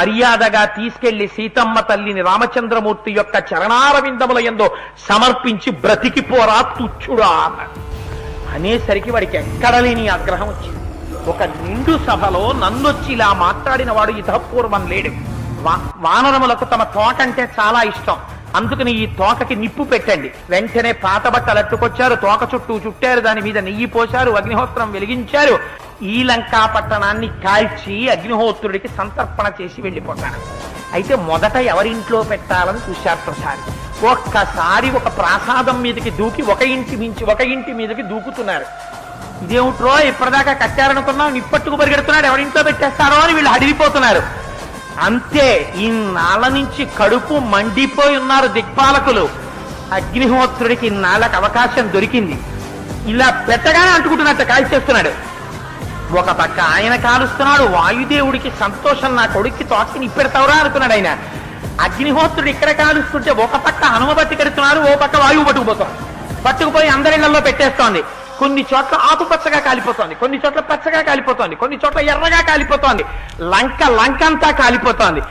మర్యాదగా తీసుకెళ్ళి సీతమ్మ తల్లిని రామచంద్రమూర్తి యొక్క చరణారవిందముల ఎందో సమర్పించి బ్రతికిపోరా తుచ్చుడా అన్నాడు. అనేసరికి వాడికి ఎక్కడ లేని ఆగ్రహం వచ్చింది. ఒక నిండు సభలో నన్నొచ్చి ఇలా మాట్లాడిన వాడు ఇతపూర్వం లేడు. వా- వానరములకు తమ తోక అంటే చాలా ఇష్టం. అందుకని ఈ తోకకి నిప్పు పెట్టండి. వెంటనే పాత బట్టలు అట్టుకొచ్చారు తోక చుట్టూ చుట్టారు దాని మీద నెయ్యి పోశారు అగ్నిహోత్రం వెలిగించారు. ఈ లంకా పట్టణాన్ని కాల్చి అగ్నిహోత్రుడికి సంతర్పణ చేసి వెళ్ళిపోతాడు. అయితే మొదట ఎవరింట్లో పెట్టాలని చూశారు ప్రసాద్. ఒక్కసారి ఒక ప్రాసాదం మీదకి దూకి ఒక ఇంటి మించి ఒక ఇంటి మీదకి దూకుతున్నారు. ఇదేమిట్రో? ఇప్పటిదాకా కట్టారనుకున్నాం నిప్పట్టుకు పరిగెడుతున్నాడు ఎవరింట్లో పెట్టేస్తారో అని వీళ్ళు అడిగిపోతున్నారు. అంతే ఈ నాళ్ళ నుంచి కడుపు మండిపోయి ఉన్నారు దిక్పాలకులు. అగ్నిహోత్రుడికి ఇన్నాళ్ళకి అవకాశం దొరికింది. ఇలా పెట్టగానే అంటుకుంటున్నట్టు కాల్చేస్తున్నాడు. ఒక పక్క ఆయన కాలుస్తున్నాడు వాయుదేవుడికి సంతోషం నా కొడుక్కి తోకి నిప్పెడతావురా అనుకున్నాడు ఆయన. అగ్నిహోత్రుడు ఇక్కడ కాలుస్తుంటే ఒక పక్క హనుమ బట్టి కడుతున్నాడు ఓ పక్క వాయువు పట్టుకుపోతాం పట్టుకుపోయి అందరిళ్ళలో పెట్టేస్తోంది. కొన్ని చోట్ల ఆకుపచ్చగా కాలిపోతోంది కొన్ని చోట్ల పచ్చగా కాలిపోతోంది కొన్ని చోట్ల ఎర్రగా కాలిపోతోంది. లంక లంకంతా కాలిపోతోంది.